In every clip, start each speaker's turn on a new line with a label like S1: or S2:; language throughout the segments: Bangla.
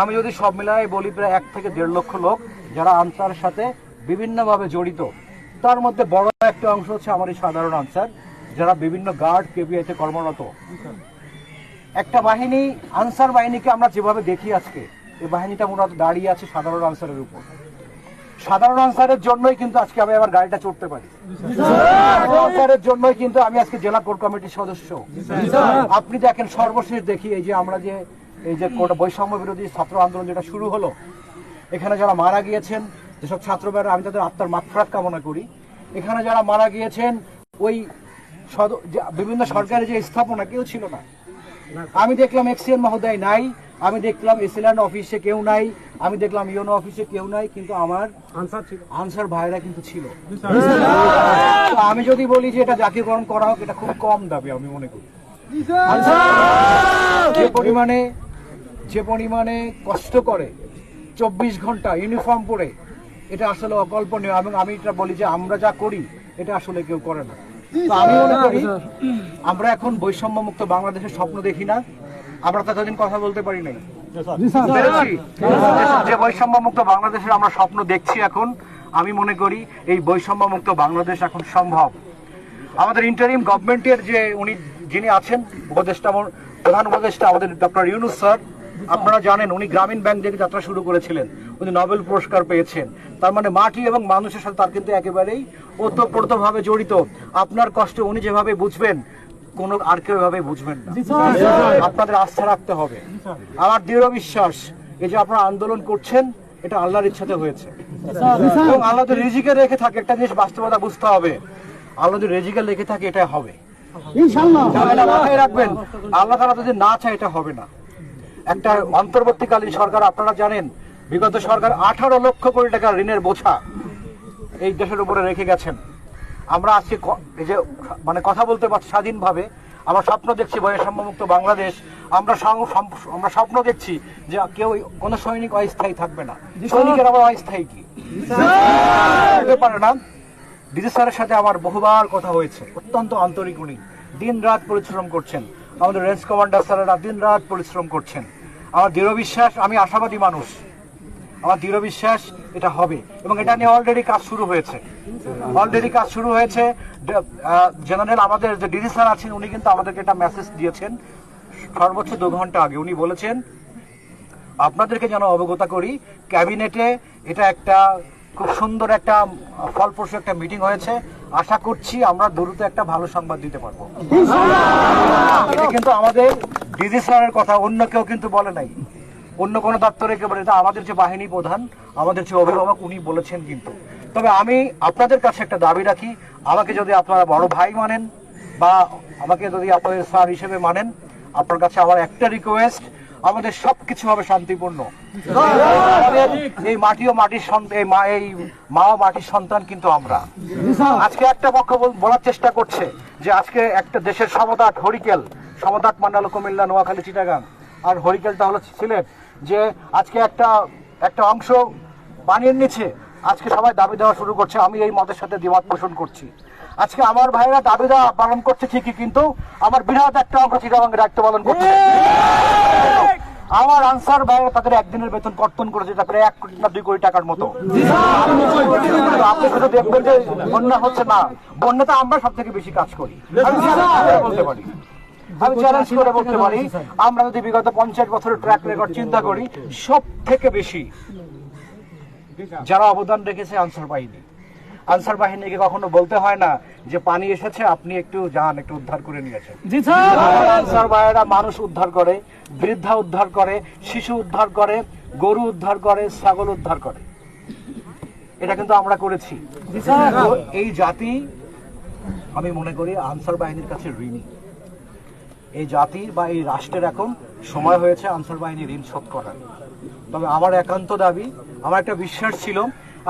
S1: আমি যদি সব মিলাই বলি প্রায় এক থেকে দেড় লক্ষ লোক যারা আনসার সাথে বিভিন্নভাবে জড়িত। তার মধ্যে বড় একটা অংশ হচ্ছে আমার এই সাধারণ আনসার যারা বিভিন্ন গার্ড কেবিআইতে কর্মরত। একটা বাহিনী আনসার বাহিনীকে আমরা যেভাবে দেখি আজকে এই বাহিনীটা মূলত দাঁড়িয়ে আছে সাধারণ আনসারের উপর। সাধারণ আনসারের জন্যই কিন্তু আজকে আমি আবার গাড়িটা চড়তে পারি। সাধারণ আনসারের জন্যই কিন্তু আমি আজকে জেলা কোর কমিটির সদস্য। আপনি দেখেন সর্বশেষ দেখি এই যে আমরা যে এই যে কোটা বৈষম্য বিরোধী ছাত্র আন্দোলন যেটা শুরু হলো এখানে যারা মারা গিয়েছেন যেসব ছাত্র ভাইরা আমি তাদের আত্মার মাফরাত কামনা করি এখানে যারা মারা গিয়েছেন ওই বিভিন্ন সরকারের যে স্থাপনা কেউ ছিল না। আমি দেখলাম এক্সিএন মহোদয় নাই আমি দেখলাম এসিল্যান্ড অফিসে কেউ নাই আমি দেখলাম ইউনো অফিসে কেউ নাই কিন্তু আমার
S2: আনসার ছিল।
S1: আনসার ভাইরা কিন্তু ছিল। তো আমি যদি বলি যে এটা জাতীয়করণ করা হোক এটা খুব কম দাবি আমি মনে করি। যে পরিমাণে যে পরিমাণে কষ্ট করে চব্বিশ ঘণ্টা ইউনিফর্ম পরে এটা আসলে অকল্পনীয় এবং আমি এটা বলি যে আমরা যা করি এটা আসলে কেউ করে না। তো আমি মনে করি আমরা এখন বৈষম্য মুক্ত বাংলাদেশের স্বপ্ন দেখি না। আমরা তো এতদিন কথা বলতে পারি নাই। যে বৈষম্য মুক্ত বাংলাদেশের আমরা স্বপ্ন দেখছি এখন আমি মনে করি এই বৈষম্য মুক্ত বাংলাদেশ এখন সম্ভব। আমাদের ইন্টারিম গভর্নমেন্টের যে উনি যিনি আছেন উপদেষ্টা আমার- প্রধান উপদেষ্টা আমাদের ডক্টর ইউনুস স্যার আপনারা জানেন উনি গ্রামীণ ব্যাংক থেকে যাত্রা শুরু করেছিলেন। উনি নোবেল পুরস্কার পেয়েছেন। তার মানে মাটি এবং মানুষের সাথে তার কিন্তু একেবারেই ওতপ্রোতভাবে জড়িত। আপনার কষ্ট উনি যেভাবে বুঝবেন কোন আর কেউ এভাবে বুঝবেন না। আপনাদের আস্থা রাখতে হবে। আমার দৃঢ় বিশ্বাস এই যে আপনারা আন্দোলন করছেন এটা আল্লাহর ইচ্ছাতে হয়েছে। এবং আল্লাহ তো রিজিকে রেখে থাকে একটা জিনিস বাস্তবতা বুঝতে হবে। আল্লাহ যদি রেজিকে রেখে থাকে এটা হবে। মাথায় রাখবেন। আল্লাহ তারা যদি না চায় এটা হবে না। একটা অন্তর্বর্তীকালীন সরকার আপনারা জানেন বিগত সরকার আঠারো লক্ষ কোটি টাকা ঋণের বোঝা এই দেশের উপরে রেখে গেছেন। আমরা আজকে এই যে মানে কথা বলতে পারছি স্বাধীনভাবে আমরা স্বপ্ন দেখছি বৈষম্যমুক্ত বাংলাদেশ আমরা আমরা স্বপ্ন দেখছি যে কেউ কোনো সৈনিক অস্থায়ী থাকবে না। সৈনিকের আবার অস্থায়ী কি? হতে পারে না। ডিজি স্যারের সাথে আমার বহুবার কথা হয়েছে অত্যন্ত আন্তরিক উনি। দিন রাত পরিশ্রম করছেন। আমাদের রেঞ্জ কমান্ডার স্যারেরা দিন রাত পরিশ্রম করছেন। আমার দৃঢ় বিশ্বাস আমি আশাবাদী মানুষ। আমার দৃঢ় বিশ্বাস এটা হবে। এবং এটা নিয়ে অলরেডি কাজ শুরু হয়েছে। অলরেডি কাজ শুরু হয়েছে। জেনারেল আমাদের যে ডিজি স্যার আছেন উনি কিন্তু আমাদেরকে একটা মেসেজ দিয়েছেন। সর্বোচ্চ দু ঘণ্টা আগে। উনি বলেছেন আপনাদেরকে যেন অবগত করি ক্যাবিনেটে এটা একটা খুব সুন্দর একটা ফলপ্রসূ একটা মিটিং হয়েছে। আশা করছি আমরা দ্রুত একটা ভালো সংবাদ দিতে পারব। এটা কিন্তু আমাদের ডিজি স্যারের কথা অন্য কেউ কিন্তু বলে নাই। অন্য কোনো দপ্তরে কেউ বলে আমাদের যে বাহিনী প্রধান আমাদের যে অভিভাবক উনি বলেছেন কিন্তু। তবে আমি আপনাদের কাছে একটা দাবি রাখি আমাকে যদি আপনারা বড় ভাই মানেন বা আমাকে যদি আপনাদের স্যার হিসেবে মানেন আপনার কাছে আমার একটা রিকোয়েস্ট আমাদের সবকিছু হবে শান্তিপূর্ণ। এই মাটি ও মাটির এই মা এই মা ও মাটির সন্তান কিন্তু আমরা। আজকে একটা পক্ষ বলার চেষ্টা করছে যে আজকে একটা দেশের সমতা হরিকেল সমতাট মান্ডাল কুমিল্লা নোয়াখালী চিটাগাং। আর হরিকেলটা হলো সিলেট, যে আজকে একটা একটা অংশ পানির নিচে আজকে সবাই দাবি দেওয়া শুরু করছে, আমি এই মতের সাথে দ্বিমত পোষণ করছি। আজকে আমার ভাইরা দাবি দেওয়া পালন করছে ঠিকই, কিন্তু আমার বিরাট একটা অংশ চিটাগাঙ্গে দায়িত্ব পালন করছে। আমার আনসার ভাইরা তাদের একদিনের বেতন কর্তন করেছে তারপরে এক কোটি না দুই কোটি টাকার মতো। আপনি শুধু দেখবেন যে বন্যা হচ্ছে না বন্যাতে আমরা সব থেকে বেশি কাজ করে। বলতে পারি। আমি চ্যালেঞ্জ করে বলতে পারি আমরা যদি বিগত পঞ্চাশ বছরের ট্র্যাক রেকর্ড চিন্তা করি সব থেকে বেশি যারা অবদান রেখেছে আনসার বাহিনী। আনসার বাহিনীকে কখনো বলতে হয় না যে পানি এসেছে আপনি একটু যান একটু উদ্ধার করে নিয়েছেন আনসার মানুষ উদ্ধার করে বৃদ্ধা উদ্ধার করে শিশু উদ্ধার করে গরু উদ্ধার করে ছাগল উদ্ধার করে। এটা কিন্তু আমরা করেছি। এই জাতি আমি মনে করি আনসার বাহিনীর কাছে ঋণী। এই জাতির বা এই রাষ্ট্রের এখন সময় হয়েছে আনসার বাহিনী ঋণ শোধ করার। তবে আমার একান্ত দাবি, আমার একটা বিশ্বাস ছিল,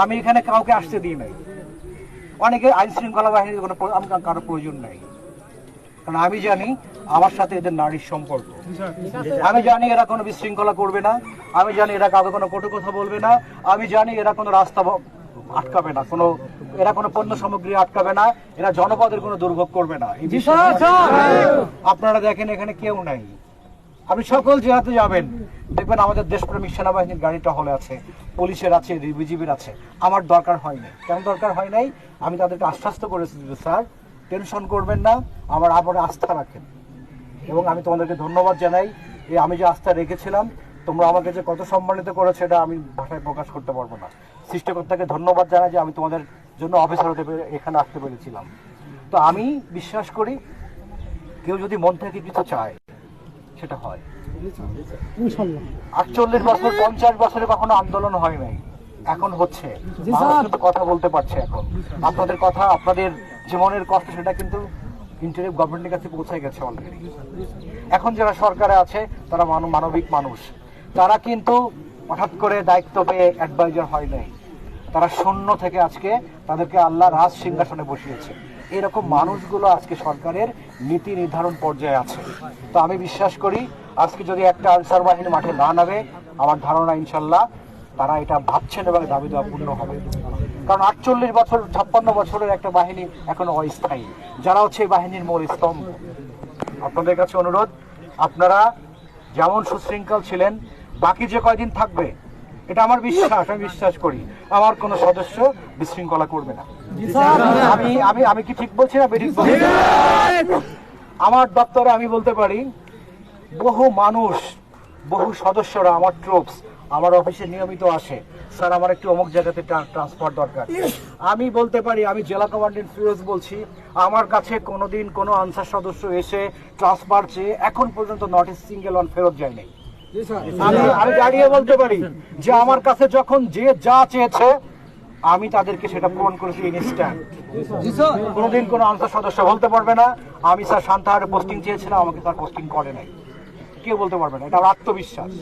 S1: আমি এখানে কাউকে আসতে দিই নাই। অনেকে আইন শৃঙ্খলা বাহিনীর কোনো কারও প্রয়োজন নাই। কারণ আমি জানি আমার সাথে এদের নারীর সম্পর্ক। আমি জানি এরা কোনো বিশৃঙ্খলা করবে না, আমি জানি এরা কাউকে কোনো কটু কথা বলবে না, আমি জানি এরা কোনো রাস্তা আটকাবে না। কোনো এরা কোনো পণ্য সামগ্রী আটকাবে না এরা জনপদের কোনো দুর্ভোগ করবে না। আপনারা দেখেন এখানে কেউ নাই। আপনি সকল জেলাতে যাবেন। দেখবেন আমাদের দেশপ্রেমিক সেনাবাহিনীর গাড়িটা হলে আছে পুলিশের আছে বিজিবির আছে। আমার দরকার হয়নি কেন দরকার হয় নাই? আমি তাদেরকে আশ্বস্ত করেছি স্যার টেনশন করবেন না আমার আবার আস্থা রাখেন। এবং আমি তোমাদেরকে ধন্যবাদ জানাই। এই আমি যে আস্থা রেখেছিলাম তোমরা আমাকে যে কত সম্মানিত করেছ এটা আমি ভাষায় প্রকাশ করতে পারব না। সৃষ্টিকর্তাকে ধন্যবাদ জানাই যে আমি তোমাদের জন্য অফিসার হতে পেরে এখানে আসতে পেরেছিলাম। তো আমি বিশ্বাস করি কেউ যদি মন থেকে কিছু চায় সেটা হয়। আটচল্লিশ বছর পঞ্চাশ বছরে কখনো আন্দোলন হয় নাই। এখন হচ্ছে। কথা বলতে পারছে এখন। আপনাদের কথা আপনাদের জীবনের কষ্ট সেটা কিন্তু ইন্টারিম গভর্নমেন্টের কাছে পৌঁছে গেছে অলরেডি এখন যারা সরকারে আছে তারা মানব- মানবিক মানুষ। তারা কিন্তু হঠাৎ করে দায়িত্ব পেয়ে অ্যাডভাইজার হয় নাই। তারা শূন্য থেকে আজকে তাদেরকে আল্লাহ রাজ সিংহাসনে বসিয়েছে। এরকম মানুষগুলো আজকে সরকারের নীতি নির্ধারণ পর্যায়ে আছে। তো আমি বিশ্বাস করি, আজকে যদি একটা আনসার বাহিনী মাঠে না নামে, আমার ধারণা ইনশাল্লাহ তারা এটা ভাবছেন এবং দাবি দেওয়া পূর্ণ হবে। কারণ আটচল্লিশ বছর, ছাপ্পান্ন বছরের একটা বাহিনী এখনও অস্থায়ী। যারা হচ্ছে এই বাহিনীর মূল স্তম্ভ। আপনাদের কাছে অনুরোধ, আপনারা যেমন সুশৃঙ্খল ছিলেন বাকি যে কয়দিন থাকবে এটা আমার বিশ্বাস আমি বিশ্বাস করি। আমার কোনো সদস্য বিশৃঙ্খলা করবে না। আমি আমি আমি কি ঠিক বলছি না বেঠিক বলছি? আমার দপ্তরে আমি বলতে পারি বহু মানুষ বহু সদস্যরা আমার ট্রুপস আমার অফিসে নিয়মিত আসে। স্যার আমার একটু অমুক জায়গাতে ট্রান্সফার দরকার। আমি বলতে পারি আমি জেলা কমান্ডেন্ট ফিরোজ বলছি আমার কাছে কোনোদিন কোনো আনসার সদস্য এসে ট্রান্সফার চেয়ে এখন পর্যন্ত নট এ সিঙ্গেল ওয়ান ফেরত যায় নাই আমি আমি দাঁড়িয়ে বলতে পারি যে আমার কাছে যখন যে যা চেয়েছে আমি তাদেরকে সেটা পূরণ করেছি ইনস্ট্যান্ট কোনোদিন কোনো আনসার সদস্য বলতে পারবে না আমি স্যার শান্তাহারে পোস্টিং চেয়েছিলাম আমাকে তার পোস্টিং করে নাই। কেউ বলতে পারবে না এটা আমার আত্মবিশ্বাস।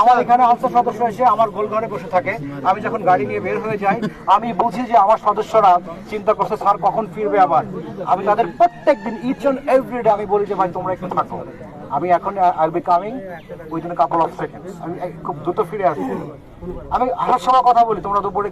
S1: আমার এখানে আনসার সদস্য এসে আমার গোল ঘরে বসে থাকে। আমি যখন গাড়ি নিয়ে বের হয়ে যাই আমি বুঝি যে আমার সদস্যরা চিন্তা করছে স্যার কখন ফিরবে আবার? আমি তাদের প্রত্যেক দিন ইচ অ্যান্ড এভরিডে আমি বলি যে ভাই তোমরা একটু থাকো। আমি এখন I be coming within couple of second আমি খুব দ্রুত ফিরে আসছি। আমি আসার সময় কথা বলি, তোমরা তো কি